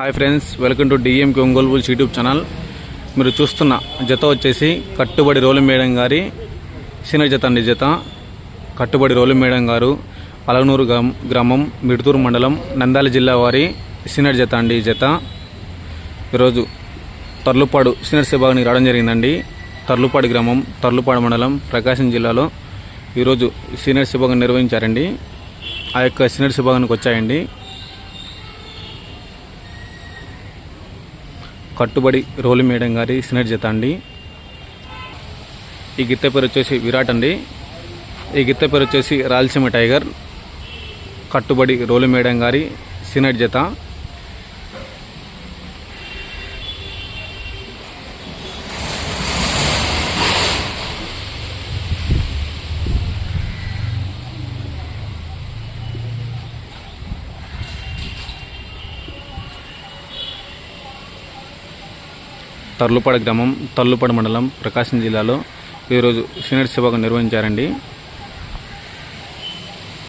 Hi friends welcome to డిఎంకి Ongole bulls YouTube channel. మీరు చూస్తున్న జత వచ్చేసి కట్టుబడి రోలు మేడం గారి సీనియర్ జత అండి జత. కట్టుబడి రోలు మేడం గారు అలగనూరు గ్రామం మిడుతూరు మండలం నంద్యాల జిల్లా వారి సీనియర్ జత అండి జత. ఈరోజు తర్లుపాడు సీనియర్ విభాగానికి రావడం జరిగిందండి. తర్లుపాడు గ్రామం తర్లుపాడు మండలం ప్రకాశం జిల్లాలో ఈరోజు సీనియర్స్ విభాగం నిర్వహించారండి. ఆ యొక్క సీనియర్స్ విభాగానికి వచ్చాయండి. కట్టుబడి రోలు మేడం గారి సీనియర్ జత అండి. ఈ గిత్త పేరు వచ్చేసి విరాట్ అండి. ఈ గిత్త పేరు వచ్చేసి రాయలసీమ టైగర్. కట్టుబడి రోలు మేడం గారి సీనియర్ జత తర్లుపాడ గ్రామం తర్లుపాడు మండలం ప్రకాశం జిల్లాలో ఈరోజు సీనియర్ విభాగం నిర్వహించారండి.